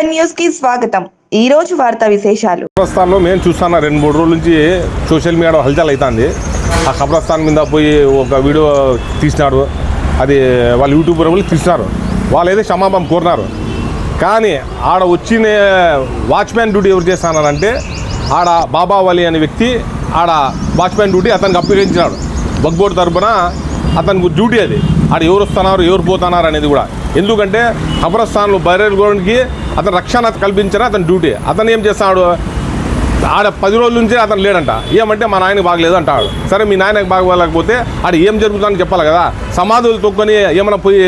Seven న్యూస్కి స్వాగతం. ఈ రోజు వార్తా విశేషాలు. ఖబరస్థాన్లో మేము చూస్తున్నా రెండు మూడు రోజుల నుంచి సోషల్ మీడియాలో హల్చల్ అవుతుంది ఆ ఖబరస్థాన్ మీద పోయి ఒక వీడియో తీసినాడు. అది వాళ్ళు యూట్యూబర్ వాళ్ళు తీసినారు. వాళ్ళు అయితే క్షమాపం కోరినారు. కానీ ఆడ వచ్చిన వాచ్మ్యాన్ డ్యూటీ ఎవరు చేస్తానంటే ఆడ బాబా వలి అనే వ్యక్తి ఆడ వాచ్మ్యాన్ డ్యూటీ అతనికి అప్పగించినాడు. బగ్బోర్డు తరపున అతనికి డ్యూటీ అది. ఆడ ఎవరు వస్తున్నారు ఎవరు పోతున్నారు అనేది కూడా. ఎందుకంటే ఖబరస్థాన్లో బయలుదేరడానికి అతను రక్షణ కల్పించిన అతని డ్యూటీ అతను ఏం చేస్తాడు? ఆడ పది రోజుల నుంచి అతను లేడంట. ఏమంటే మా నాయనకి బాగలేదు అంటాడు. సరే మీ నాయనకి బాగోలేకపోతే ఆడ ఏం జరుగుతుందని చెప్పాలి కదా. సమాధులు తొక్కొని ఏమైనా పోయి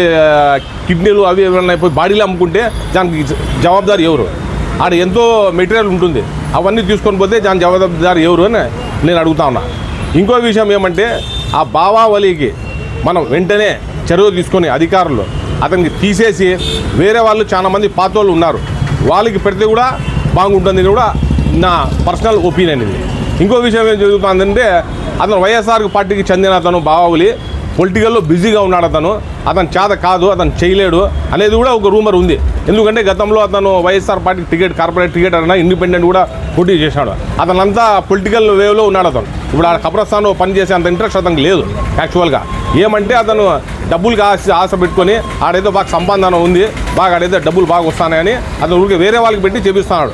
కిడ్నీలు అవి ఏమైనా పోయి బాడీలు అమ్ముకుంటే దానికి జవాబుదారి ఎవరు? ఆడ ఎంతో మెటీరియల్ ఉంటుంది. అవన్నీ తీసుకొని పోతే దాని జవాబుదారి ఎవరు అని నేను అడుగుతా ఉన్నా. ఇంకో విషయం ఏమంటే ఆ బావావలికి మనం వెంటనే చర్య తీసుకొని అధికారులు అతనికి తీసేసి వేరే వాళ్ళు చాలామంది పాత పాతోళ్ళు ఉన్నారు. వాళ్ళకి పెడితే కూడా బాగుంటుంది కూడా నా పర్సనల్ ఒపీనియన్ ఇది. ఇంకో విషయం ఏం జరుగుతుందంటే అతను వైఎస్ఆర్ పార్టీకి చెందిన అతను బావావులి పొలిటికల్లో బిజీగా ఉన్నాడు అతను. అతను చేత కాదు అతను చేయలేడు అనేది కూడా ఒక రూమర్ ఉంది. ఎందుకంటే గతంలో అతను YSR party ticket corporate ticket అన్న ఇండిపెండెంట్ కూడా పోటీ చేశాడు. అతనంతా పొలిటికల్ వేవ్లో ఉన్నాడు అతను. ఇప్పుడు ఆ కబ్రస్థాన్లో పనిచేసే అంత ఇంట్రెస్ట్ అతనికి లేదు యాక్చువల్గా ఏమంటే అతను డబ్బులు ఆశ ఆశ పెట్టుకొని ఆడేదో బాగా సంపాదన ఉంది బాగా ఆడేదో డబ్బులు బాగా వస్తాయని అతను ఊరికి వేరే వాళ్ళకి పెట్టి చేపిస్తున్నాడు.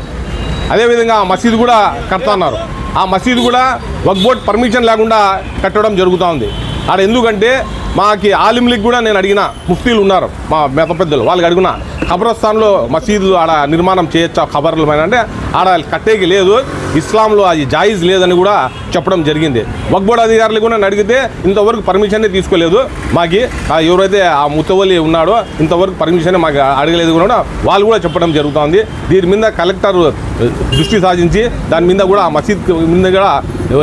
అదేవిధంగా ఆ మసీదు కూడా కడుతున్నారు ఆ మసీదు కూడా వక్బోర్డ్ పర్మిషన్ లేకుండా కట్టడం జరుగుతూ ఉంది. ఆడ ఎందుకంటే మాకి ఆలింలకు కూడా నేను అడిగిన ముఫ్తీలు ఉన్నారు మా మెత పెద్దలు వాళ్ళకి అడిగిన ఖబరస్థాన్లో మసీదు ఆడ నిర్మాణం చేయొచ్చా ఖబర్లు అంటే ఆడ కట్టేకి లేదు. ఇస్లాంలో అది జాయిజ్ లేదని కూడా చెప్పడం జరిగింది. వక్బోర్డ్ అధికారులు కూడా అడిగితే ఇంతవరకు పర్మిషనే తీసుకోలేదు. మాకు ఆ ఎవరైతే ఆ ముత్తవల్లి ఉన్నాడో ఇంతవరకు పర్మిషన్ మాకు అడగలేదు కూడా వాళ్ళు కూడా చెప్పడం జరుగుతుంది. దీని మీద కలెక్టర్ దృష్టి సాధించి దాని మీద కూడా ఆ మసీద్ మీద కూడా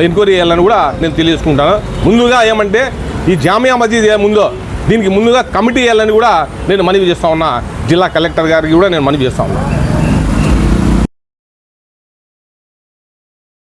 ఎంక్వైరీ చేయాలని కూడా నేను తెలియజేసుకుంటాను. ముందుగా ఏమంటే ఈ జామియా మసీద్ ఏముందో దీనికి ముందుగా కమిటీ వేయాలని కూడా నేను మనవి చేస్తా ఉన్నా. జిల్లా కలెక్టర్ గారికి కూడా నేను మనవి చేస్తా ఉన్నా.